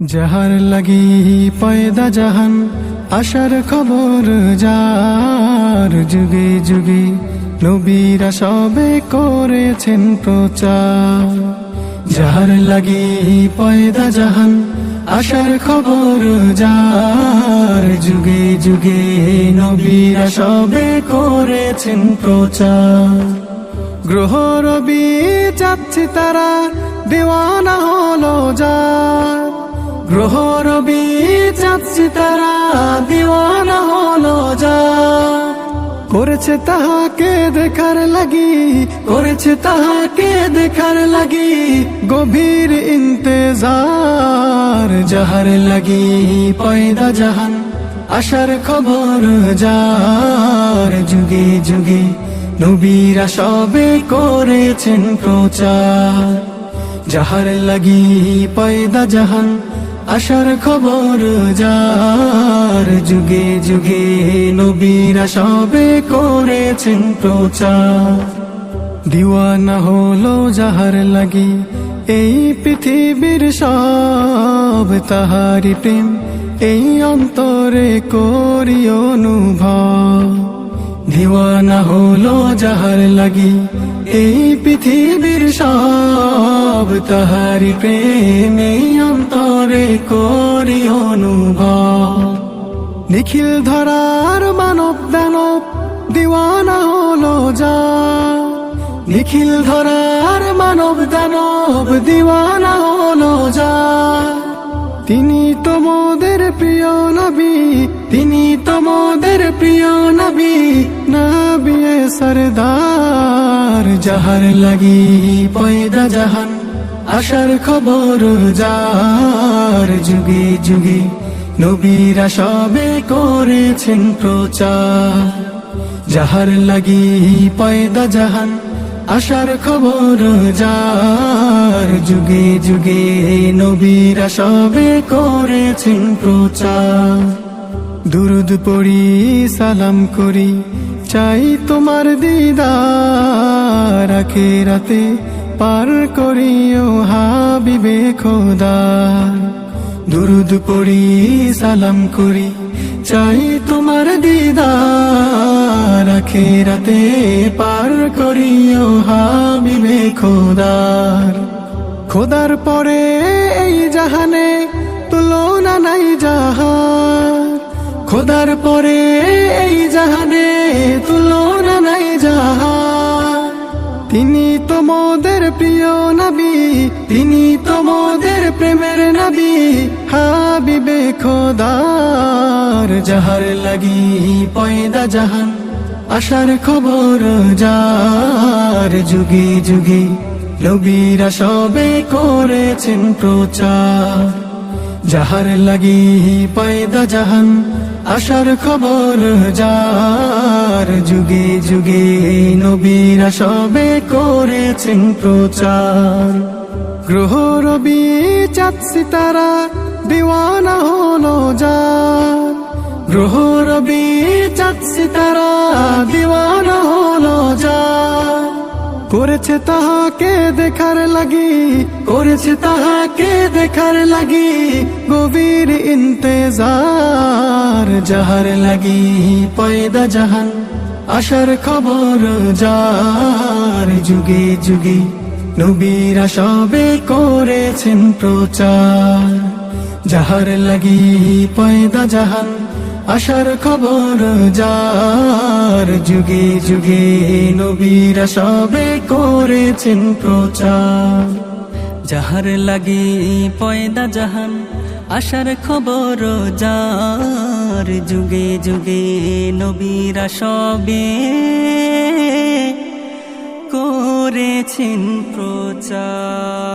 যাহার লাগি পয়দা জাহান, আশার খবর যার যুগে যুগে নবীরা সবে করেছেন প্রচার। যাহার লাগি পয়দা জাহান, আশার খবর যার যুগে যুগে নবীরা সবে করেছেন প্রচার। গ্রহ রবি যাচ্ছে তারা, দেওয়ানা হলো যার। গ্রহ রবি যাচ্ছে তারা দেওয়ানা হলো যার করেছে তাহাকে দেখার লাগি, করেছে তাহাকে দেখার লাগি, গভীর ইন্তেজার যাহার লাগি পয়দা জাহান, আশার খবর যার যুগে যুগে নবীরা সবে করেছেন প্রচার। যাহার লাগি পয়দা জাহান আশার খবর যার যুগে যুগে নবীরা সবে করেছেন প্রচার। দিওয়ানা হলো যাহার লাগি, এই পৃথিবীর সব তাহারি প্রেম, এই অন্তরে করি অনুভব। দিওয়ানা হলো যাহার লাগি এই পৃথিবীর সব তাহারি প্রেম অন্তরে করি অনুভব। নিখিল ধরার মানব দানব দিওয়ানা হলো যা। নিখিল ধরার মানব দানব দিওয়ানা হলো যা। তিনি তোমাদের প্রিয় নবী, তিনি তোমাদের প্রিয় নবী নবিয়ে সরদার। যাহার লাগি পয়দা জাহান, আশার খবর যার যুগে যুগে নবীরা সবে করেছেন প্রচার। যাহার লাগি পয়দা জাহান, আশার খবর যার যুগে যুগে নবীরা সবে করেছেন প্রচার। দুরুদ পড়ি, সালাম করি। চাই তোমার দিদার রাখে রাতে, পার করিও হাবিবে খোদার দুরুদ পড়ি, সালাম করি। চাই তোমার দিদার রাখে রাতে, পার করিও হাবিবে খোদার খোদার পরে এই জাহানে তুলনা নাই জাহার খোদার পরে এই জাহানে তুলনা নাই জাহার তিনি তোমাদের প্রিয় নবী, তিনি তোমাদের প্রেমের নবী, হাবিবে খোদার যাহার লাগি পয়দা জাহান। আশার খবর যার যুগে যুগে নবীরা সবে করেছেন প্রচার। যাহার লাগি পয়দা জাহান, আশার খবর যার যুগে যুগে নবীরা সবে করেছেন প্রচার। গ্রহ রবি চাঁদ সিতারা দিওয়ানা হলো যার। গ্রহ রবি চাঁদ সিতারা দিওয়ানা হলো যার। করেছে তাহাকে দেখার লাগি, করেছে তাহাকে দেখার লাগি, গভীর ইন্তেজার যাহার লাগি, পয়দা জাহান, আশার খবর যার যুগে যুগে নবীরা সবে করেছেন প্রচার, যাহার লাগি পয়দা জাহান আশার খবর যার যুগে যুগে নবীরা সবে করেছেন প্রচার। যাহার লাগি পয়দা জাহান, আশার খবর যার যুগে যুগে নবীরা সবে করেছেন প্রচার।